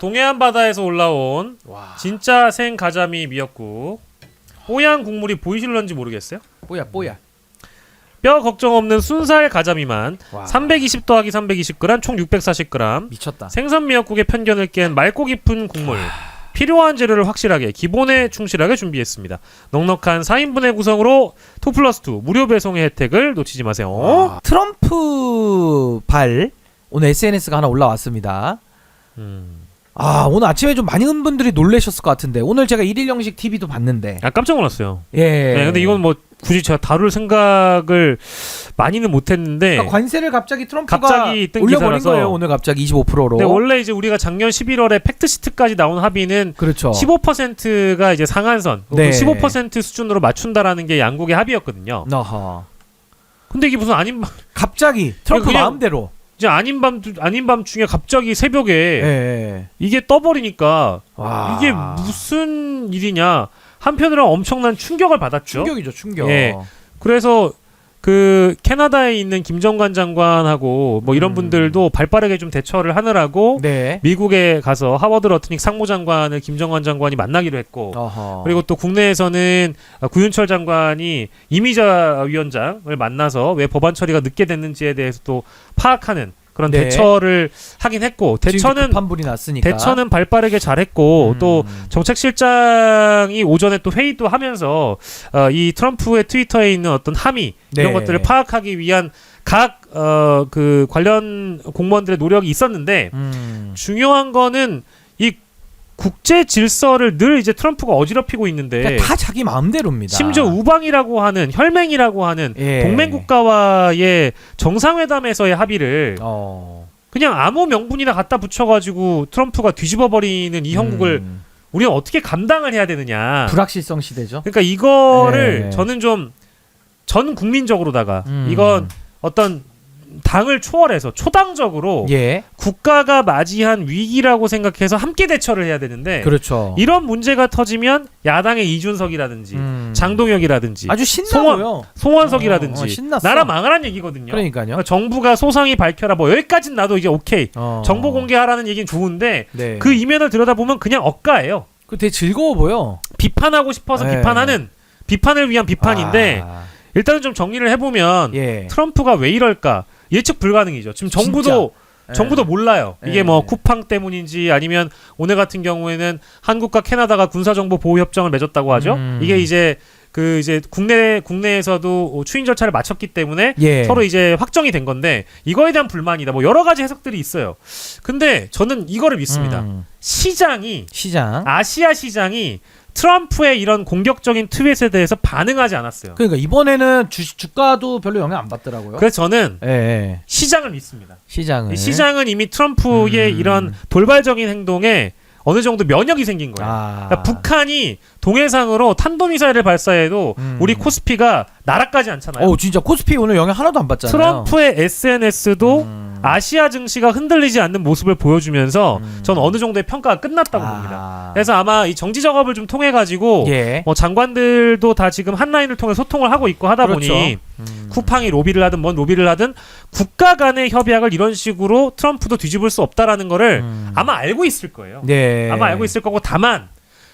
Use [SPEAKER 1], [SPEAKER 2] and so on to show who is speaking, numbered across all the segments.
[SPEAKER 1] 동해안 바다에서 올라온
[SPEAKER 2] 와.
[SPEAKER 1] 진짜 생 가자미 미역국. 뽀얀 국물이 보이실런지 모르겠어요.
[SPEAKER 2] 뽀야 뽀야.
[SPEAKER 1] 뼈 걱정 없는 순살 가자미만
[SPEAKER 2] 와.
[SPEAKER 1] 320 더하기 320g 총 640g.
[SPEAKER 2] 미쳤다.
[SPEAKER 1] 생선 미역국의 편견을 깬 맑고 깊은 국물. 필요한 재료를 확실하게 기본에 충실하게 준비했습니다. 넉넉한 4인분의 구성으로 2 플러스 2 무료 배송의 혜택을 놓치지 마세요.
[SPEAKER 2] 와. 트럼프 발 오늘 SNS가 하나 올라왔습니다.
[SPEAKER 1] 음.
[SPEAKER 2] 아 오늘 아침에 좀 많은 분들이 놀라셨을 것 같은데 오늘 제가 일일 형식 TV도 봤는데
[SPEAKER 1] 아 깜짝 놀랐어요.
[SPEAKER 2] 예.
[SPEAKER 1] 네, 근데 이건 뭐 굳이 제가 다룰 생각을 많이는 못했는데
[SPEAKER 2] 그러니까 관세를 갑자기 트럼프가
[SPEAKER 1] 갑자기 뜬
[SPEAKER 2] 올려버린
[SPEAKER 1] 기사라서.
[SPEAKER 2] 거예요 오늘 갑자기 25%로.
[SPEAKER 1] 근데 원래 이제 우리가 작년 11월에 팩트 시트까지 나온 합의는
[SPEAKER 2] 그렇죠.
[SPEAKER 1] 15%가 이제 상한선,
[SPEAKER 2] 네.
[SPEAKER 1] 그15% 수준으로 맞춘다라는 게 양국의 합의였거든요.
[SPEAKER 2] 어허.
[SPEAKER 1] 근데 이게 무슨 아닌 밤-
[SPEAKER 2] 갑자기 트럼프
[SPEAKER 1] 그냥-
[SPEAKER 2] 마음대로.
[SPEAKER 1] 이제 아닌 밤 아닌 밤 중에 갑자기 새벽에
[SPEAKER 2] 예. 예.
[SPEAKER 1] 이게 떠버리니까
[SPEAKER 2] 와.
[SPEAKER 1] 이게 무슨 일이냐 한편으로 엄청난 충격을 받았죠.
[SPEAKER 2] 충격이죠 충격.
[SPEAKER 1] 예. 그래서 그 캐나다에 있는 김정관 장관하고 뭐 이런
[SPEAKER 2] 음.
[SPEAKER 1] 분들도 발빠르게 좀 대처를 하느라고
[SPEAKER 2] 네.
[SPEAKER 1] 미국에 가서 하워드 러트닉 상무장관을 김정관 장관이 만나기로 했고
[SPEAKER 2] 어허.
[SPEAKER 1] 그리고 또 국내에서는 구윤철 장관이 이미자 위원장을 만나서 왜 법안 처리가 늦게 됐는지에 대해서 또 파악하는 그런
[SPEAKER 2] 네.
[SPEAKER 1] 대처를 하긴 했고 대처는
[SPEAKER 2] 급한 불이 났으니까.
[SPEAKER 1] 대처는 발빠르게 잘했고
[SPEAKER 2] 음.
[SPEAKER 1] 또 정책실장이 오전에 또 회의도 하면서 어, 이 트럼프의 트위터에 있는 어떤 함의 이런
[SPEAKER 2] 네.
[SPEAKER 1] 것들을 파악하기 위한 각 어, 그 관련 공무원들의 노력이 있었는데
[SPEAKER 2] 음.
[SPEAKER 1] 중요한 거는 이 국제 질서를 늘 이제 트럼프가 어지럽히고 있는데
[SPEAKER 2] 그러니까 다 자기 마음대로입니다.
[SPEAKER 1] 심지어 우방이라고 하는 혈맹이라고 하는
[SPEAKER 2] 예.
[SPEAKER 1] 동맹 국가와의 정상회담에서의 합의를
[SPEAKER 2] 어.
[SPEAKER 1] 그냥 아무 명분이나 갖다 붙여가지고 트럼프가 뒤집어 버리는 이 형국을
[SPEAKER 2] 음.
[SPEAKER 1] 우리는 어떻게 감당을 해야 되느냐.
[SPEAKER 2] 불확실성 시대죠.
[SPEAKER 1] 그러니까 이거를
[SPEAKER 2] 예.
[SPEAKER 1] 저는 좀 전 국민적으로다가
[SPEAKER 2] 음.
[SPEAKER 1] 이건 어떤 당을 초월해서 초당적으로
[SPEAKER 2] 예.
[SPEAKER 1] 국가가 맞이한 위기라고 생각해서 함께 대처를 해야 되는데
[SPEAKER 2] 그렇죠.
[SPEAKER 1] 이런 문제가 터지면 야당의 이준석이라든지
[SPEAKER 2] 음.
[SPEAKER 1] 장동혁이라든지
[SPEAKER 2] 아주 신나고요.
[SPEAKER 1] 송원석이라든지
[SPEAKER 2] 어, 어, 신났어.
[SPEAKER 1] 나라 망하란 얘기거든요.
[SPEAKER 2] 그러니까요.
[SPEAKER 1] 그러니까 정부가 소상히 밝혀라 뭐 여기까지는 나도 이제 오케이
[SPEAKER 2] 어.
[SPEAKER 1] 정보 공개하라는 얘기는 좋은데
[SPEAKER 2] 네.
[SPEAKER 1] 그 이면을 들여다보면 그냥 억가예요.
[SPEAKER 2] 그 되게 즐거워 보여.
[SPEAKER 1] 비판하고 싶어서
[SPEAKER 2] 네.
[SPEAKER 1] 비판하는 비판을 위한 비판인데
[SPEAKER 2] 아,
[SPEAKER 1] 일단은 좀 정리를 해보면
[SPEAKER 2] 예.
[SPEAKER 1] 트럼프가 왜 이럴까 예측 불가능이죠. 지금 정부도
[SPEAKER 2] 진짜.
[SPEAKER 1] 정부도
[SPEAKER 2] 예.
[SPEAKER 1] 몰라요. 이게
[SPEAKER 2] 예.
[SPEAKER 1] 뭐 쿠팡 때문인지 아니면 오늘 같은 경우에는 한국과 캐나다가 군사정보 보호 협정을 맺었다고 하죠.
[SPEAKER 2] 음.
[SPEAKER 1] 이게 이제 그 이제 국내 국내에서도 추인 절차를 마쳤기 때문에
[SPEAKER 2] 예.
[SPEAKER 1] 서로 이제 확정이 된 건데 이거에 대한 불만이다. 뭐 여러 가지 해석들이 있어요. 근데 저는 이거를 믿습니다.
[SPEAKER 2] 음.
[SPEAKER 1] 시장이
[SPEAKER 2] 시장.
[SPEAKER 1] 아시아 시장이 트럼프의 이런 공격적인 트윗에 대해서 반응하지 않았어요.
[SPEAKER 2] 그러니까 이번에는 주, 주가도 별로 영향 안 받더라고요.
[SPEAKER 1] 그래서 저는
[SPEAKER 2] 예, 예.
[SPEAKER 1] 시장을 믿습니다.
[SPEAKER 2] 시장을.
[SPEAKER 1] 이 시장은 이미 트럼프의
[SPEAKER 2] 음.
[SPEAKER 1] 이런 돌발적인 행동에 어느 정도 면역이 생긴 거예요.
[SPEAKER 2] 아.
[SPEAKER 1] 그러니까 북한이 동해상으로 탄도미사일을 발사해도
[SPEAKER 2] 음.
[SPEAKER 1] 우리 코스피가 날아가지 않잖아요.
[SPEAKER 2] 어, 진짜 코스피 오늘 영향 하나도 안 받잖아요.
[SPEAKER 1] 트럼프의 SNS도
[SPEAKER 2] 음.
[SPEAKER 1] 아시아 증시가 흔들리지 않는 모습을 보여주면서
[SPEAKER 2] 음.
[SPEAKER 1] 전 어느 정도의 평가가 끝났다고
[SPEAKER 2] 아.
[SPEAKER 1] 봅니다. 그래서 아마 이 정지 작업을 좀 통해 가지고
[SPEAKER 2] 예.
[SPEAKER 1] 뭐 장관들도 다 지금 한 라인을 통해 소통을 하고 있고 하다
[SPEAKER 2] 그렇죠.
[SPEAKER 1] 보니
[SPEAKER 2] 음.
[SPEAKER 1] 쿠팡이 로비를 하든 뭔 로비를 하든 국가 간의 협약을 이런 식으로 트럼프도 뒤집을 수 없다라는 거를
[SPEAKER 2] 음.
[SPEAKER 1] 아마 알고 있을 거예요.
[SPEAKER 2] 네.
[SPEAKER 1] 아마 알고 있을 거고 다만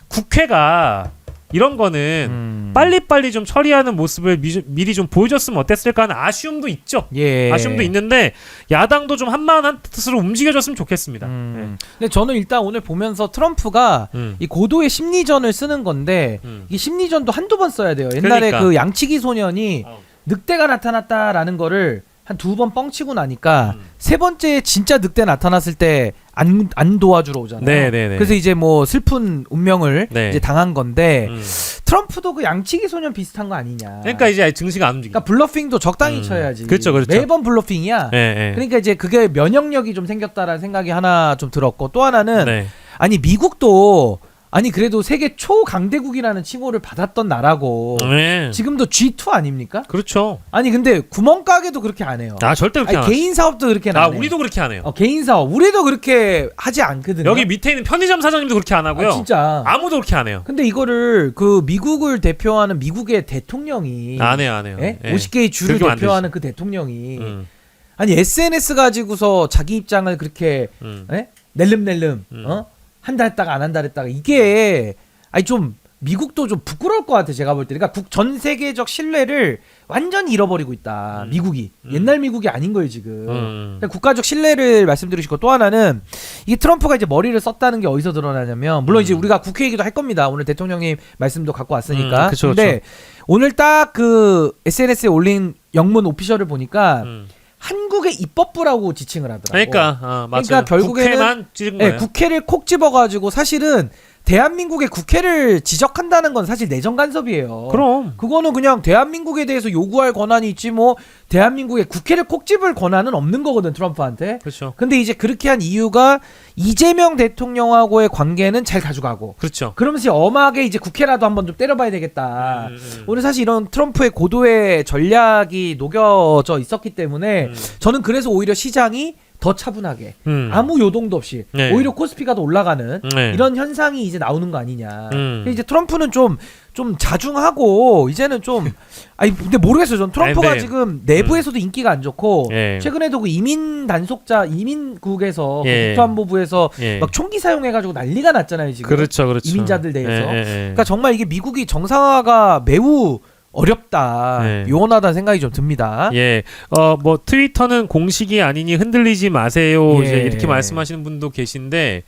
[SPEAKER 1] 국회가 이런 거는
[SPEAKER 2] 음.
[SPEAKER 1] 빨리빨리 좀 처리하는 모습을 미, 미리 좀 보여줬으면 어땠을까 하는 아쉬움도 있죠.
[SPEAKER 2] 예.
[SPEAKER 1] 아쉬움도 있는데 야당도 좀 한마음 뜻으로 움직여줬으면 좋겠습니다.
[SPEAKER 2] 음. 근데 저는 일단 오늘 보면서 트럼프가
[SPEAKER 1] 네. 음.
[SPEAKER 2] 이 고도의 심리전을 쓰는 건데
[SPEAKER 1] 음.
[SPEAKER 2] 이 심리전도 한두 번 써야 돼요. 옛날에
[SPEAKER 1] 그러니까.
[SPEAKER 2] 그 양치기 소년이
[SPEAKER 1] 어.
[SPEAKER 2] 늑대가 나타났다라는 거를 한 두 번 뻥치고 나니까
[SPEAKER 1] 음.
[SPEAKER 2] 세 번째 진짜 늑대 나타났을 때 안 안 도와주러 오잖아요.
[SPEAKER 1] 네, 네, 네.
[SPEAKER 2] 그래서 이제 뭐 슬픈 운명을
[SPEAKER 1] 네.
[SPEAKER 2] 이제 당한 건데
[SPEAKER 1] 음.
[SPEAKER 2] 트럼프도 그 양치기 소년 비슷한 거 아니냐.
[SPEAKER 1] 그러니까 이제 증시가 안 움직여.
[SPEAKER 2] 그러니까 블러핑도 적당히
[SPEAKER 1] 음.
[SPEAKER 2] 쳐야지.
[SPEAKER 1] 그렇죠, 그렇죠.
[SPEAKER 2] 매번 블러핑이야.
[SPEAKER 1] 예, 예.
[SPEAKER 2] 그러니까 이제 그게 면역력이 좀 생겼다라는 생각이 하나 좀 들었고 또 하나는
[SPEAKER 1] 네.
[SPEAKER 2] 아니 미국도 아니 그래도 세계 초강대국이라는 칭호를 받았던 나라고
[SPEAKER 1] 네.
[SPEAKER 2] 지금도 G2 아닙니까?
[SPEAKER 1] 그렇죠.
[SPEAKER 2] 아니 근데 구멍가게도 그렇게 안 해요.
[SPEAKER 1] 아 절대 그렇게
[SPEAKER 2] 아니,
[SPEAKER 1] 안
[SPEAKER 2] 개인 사업도 그렇게
[SPEAKER 1] 안아
[SPEAKER 2] 해.
[SPEAKER 1] 우리도 그렇게 안 해요.
[SPEAKER 2] 어, 개인 사업 우리도 그렇게 하지 않거든요.
[SPEAKER 1] 여기 밑에 있는 편의점 사장님도 그렇게 안 하고요.
[SPEAKER 2] 아, 진짜.
[SPEAKER 1] 아무도 그렇게 안 해요.
[SPEAKER 2] 근데 이거를 그 미국을 대표하는 미국의 대통령이
[SPEAKER 1] 안 해요, 안 해요.
[SPEAKER 2] 예?
[SPEAKER 1] 예.
[SPEAKER 2] 50개의 주를
[SPEAKER 1] 그렇게 하면 안
[SPEAKER 2] 대표하는 그 대통령이
[SPEAKER 1] 음,
[SPEAKER 2] 아니 SNS 가지고서 자기 입장을 그렇게
[SPEAKER 1] 음.
[SPEAKER 2] 예? 낼름낼름
[SPEAKER 1] 음.
[SPEAKER 2] 어? 한다 했다가 안 한다 했다가 이게 아니 좀 미국도 좀 부끄러울 것 같아 제가 볼 때. 그러니까 국, 전 세계적 신뢰를 완전히 잃어버리고 있다.
[SPEAKER 1] 음.
[SPEAKER 2] 미국이
[SPEAKER 1] 음.
[SPEAKER 2] 옛날 미국이 아닌 거예요 지금.
[SPEAKER 1] 음.
[SPEAKER 2] 그러니까 국가적 신뢰를 말씀드리시고 또 하나는 이게 트럼프가 이제 머리를 썼다는 게 어디서 드러나냐면 물론 이제
[SPEAKER 1] 음.
[SPEAKER 2] 우리가 국회 얘기도 할 겁니다. 오늘 대통령님 말씀도 갖고 왔으니까.
[SPEAKER 1] 음, 그쵸,
[SPEAKER 2] 근데 오늘 딱 그 SNS에 올린 영문 오피셜을 보니까
[SPEAKER 1] 음.
[SPEAKER 2] 한국의 입법부라고 지칭을 하더라고.
[SPEAKER 1] 그러니까 어, 맞아요.
[SPEAKER 2] 그러니까 결국에는
[SPEAKER 1] 국회만 찍은
[SPEAKER 2] 네,
[SPEAKER 1] 거예요.
[SPEAKER 2] 국회를 콕 집어가지고 사실은 대한민국의 국회를 지적한다는 건 사실 내정 간섭이에요.
[SPEAKER 1] 그럼
[SPEAKER 2] 그거는 그냥 대한민국에 대해서 요구할 권한이 있지 뭐 대한민국의 국회를 콕 집을 권한은 없는 거거든 트럼프한테.
[SPEAKER 1] 그렇죠.
[SPEAKER 2] 근데 이제 그렇게 한 이유가 이재명 대통령하고의 관계는 잘 가져가고
[SPEAKER 1] 그렇죠.
[SPEAKER 2] 그러면서 엄하게 이제 국회라도 한번 좀 때려봐야 되겠다.
[SPEAKER 1] 음, 음,
[SPEAKER 2] 오늘 사실 이런 트럼프의 고도의 전략이 녹여져 있었기 때문에
[SPEAKER 1] 음.
[SPEAKER 2] 저는 그래서 오히려 시장이 더 차분하게
[SPEAKER 1] 음.
[SPEAKER 2] 아무 요동도 없이
[SPEAKER 1] 네.
[SPEAKER 2] 오히려 코스피가 더 올라가는
[SPEAKER 1] 네.
[SPEAKER 2] 이런 현상이 이제 나오는 거 아니냐.
[SPEAKER 1] 음.
[SPEAKER 2] 이제 트럼프는 좀 좀 자중하고 이제는 좀 아니 근데 모르겠어요. 전 트럼프가
[SPEAKER 1] 근데-
[SPEAKER 2] 지금 내부에서도 인기가 안 좋고
[SPEAKER 1] 예.
[SPEAKER 2] 최근에도 그 이민 단속자 이민국에서 그
[SPEAKER 1] 예.
[SPEAKER 2] 국토안보부에서
[SPEAKER 1] 예.
[SPEAKER 2] 막 총기 사용해가지고 난리가 났잖아요 지금.
[SPEAKER 1] 그렇죠, 그렇죠.
[SPEAKER 2] 이민자들
[SPEAKER 1] 예, 예.
[SPEAKER 2] 그러니까 정말 이게 미국이 정상화가 매우 어렵다,
[SPEAKER 1] 네.
[SPEAKER 2] 요원하다는 생각이 좀 듭니다.
[SPEAKER 1] 예, 어, 뭐, 트위터는 공식이 아니니 흔들리지 마세요.
[SPEAKER 2] 예.
[SPEAKER 1] 이제 이렇게 말씀하시는 분도 계신데,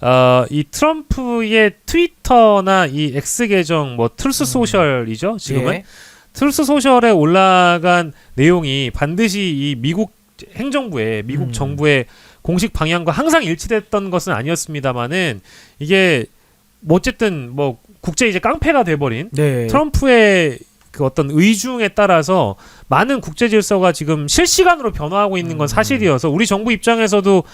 [SPEAKER 1] 어, 이 트럼프의 트위터나 이 X 계정, 뭐, 트루스 소셜이죠, 지금은.
[SPEAKER 2] 예.
[SPEAKER 1] 트루스 소셜에 올라간 내용이 반드시 이 미국 행정부의, 미국
[SPEAKER 2] 음.
[SPEAKER 1] 정부의 공식 방향과 항상 일치됐던 것은 아니었습니다만은, 이게, 뭐, 어쨌든, 뭐, 국제 이제 깡패가 돼버린
[SPEAKER 2] 네.
[SPEAKER 1] 트럼프의 그 어떤 의중에 따라서 많은 국제 질서가 지금 실시간으로 변화하고 있는 건
[SPEAKER 2] 음.
[SPEAKER 1] 사실이어서 우리 정부 입장에서도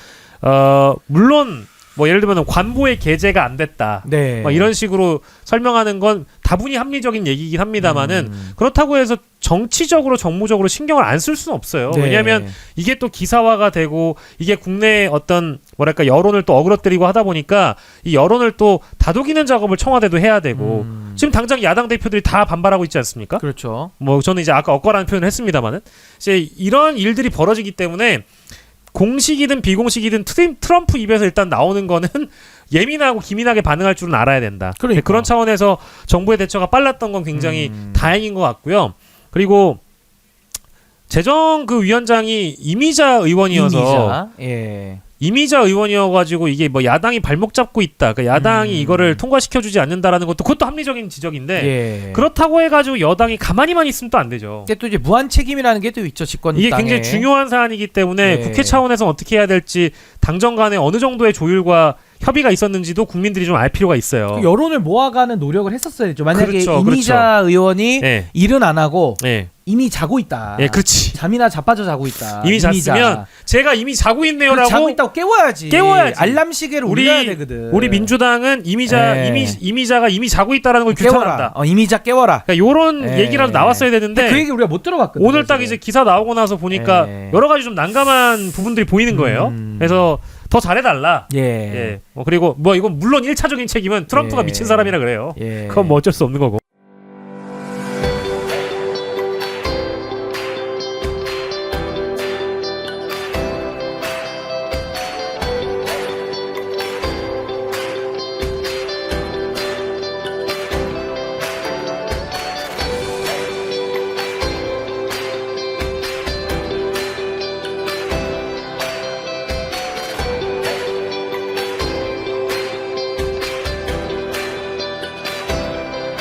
[SPEAKER 1] 어 물론 뭐 예를 들면 관보의 게재가 안 됐다.
[SPEAKER 2] 네.
[SPEAKER 1] 뭐 이런 식으로 설명하는 건 다분히 합리적인 얘기긴 합니다만은
[SPEAKER 2] 음.
[SPEAKER 1] 그렇다고 해서 정치적으로 정무적으로 신경을 안 쓸 수는 없어요.
[SPEAKER 2] 네.
[SPEAKER 1] 왜냐하면 이게 또 기사화가 되고 이게 국내 어떤 뭐랄까 여론을 또 어그러뜨리고 하다 보니까 이 여론을 또 다독이는 작업을 청와대도 해야 되고
[SPEAKER 2] 음.
[SPEAKER 1] 지금 당장 야당 대표들이 다 반발하고 있지 않습니까?
[SPEAKER 2] 그렇죠.
[SPEAKER 1] 뭐 저는 이제 아까 엇거라는 표현을 했습니다만은 이제 이런 일들이 벌어지기 때문에 공식이든 비공식이든 트럼프 입에서 일단 나오는 거는 예민하고 기민하게 반응할 줄은 알아야 된다.
[SPEAKER 2] 그러니까.
[SPEAKER 1] 런 차원에서 정부의 대처가 빨랐던 건 굉장히
[SPEAKER 2] 음.
[SPEAKER 1] 다행인 것 같고요. 그리고 재정 그 위원장이 이미자 의원이어서
[SPEAKER 2] 이미자. 예.
[SPEAKER 1] 이미자 의원이어가지고 이게 뭐 야당이 발목 잡고 있다. 그러니까 야당이
[SPEAKER 2] 음.
[SPEAKER 1] 이거를 통과시켜주지 않는다라는 것도 그것도 합리적인 지적인데
[SPEAKER 2] 예.
[SPEAKER 1] 그렇다고 해가지고 여당이 가만히만 있으면 또 안 되죠.
[SPEAKER 2] 이게 또 이제 무한 책임이라는 게 또 있죠 집권
[SPEAKER 1] 이게
[SPEAKER 2] 당에.
[SPEAKER 1] 굉장히 중요한 사안이기 때문에
[SPEAKER 2] 네.
[SPEAKER 1] 국회 차원에서 어떻게 해야 될지 당정 간에 어느 정도의 조율과 협의가 있었는지도 국민들이 좀 알 필요가 있어요.
[SPEAKER 2] 그 여론을 모아가는 노력을 했었어야죠. 만약에
[SPEAKER 1] 그렇죠,
[SPEAKER 2] 이미자 의원이
[SPEAKER 1] 예,
[SPEAKER 2] 일은 안 하고
[SPEAKER 1] 예,
[SPEAKER 2] 이미 자고 있다.
[SPEAKER 1] 예, 그렇지.
[SPEAKER 2] 잠이나 자빠져 자고 있다.
[SPEAKER 1] 이미
[SPEAKER 2] 이미자.
[SPEAKER 1] 잤으면 제가 이미 자고 있네요라고
[SPEAKER 2] 자고 있다고 깨워야지.
[SPEAKER 1] 깨워야지.
[SPEAKER 2] 알람 시계를
[SPEAKER 1] 우리-
[SPEAKER 2] 울려야 되거든.
[SPEAKER 1] 우리 민주당은 이미자
[SPEAKER 2] 예.
[SPEAKER 1] 이미 이미자가 이미 자고 있다라는 걸. 규탄한다.
[SPEAKER 2] 어, 이미자 깨워라.
[SPEAKER 1] 그러니까 요런
[SPEAKER 2] 예.
[SPEAKER 1] 얘기라도 나왔어야 되는데
[SPEAKER 2] 그 얘기 우리가 못 들어봤거든.
[SPEAKER 1] 오늘 딱 이제 기사 나오고 나서 보니까
[SPEAKER 2] 예.
[SPEAKER 1] 여러 가지 좀 난감한 부분들이 보이는 거예요.
[SPEAKER 2] 음.
[SPEAKER 1] 그래서 더 잘해달라.
[SPEAKER 2] 예.
[SPEAKER 1] 예. 뭐 그리고 뭐 이건 물론 1차적인 책임은 트럼프가
[SPEAKER 2] 예.
[SPEAKER 1] 미친 사람이라 그래요.
[SPEAKER 2] 예.
[SPEAKER 1] 그건 뭐 어쩔 수 없는 거고.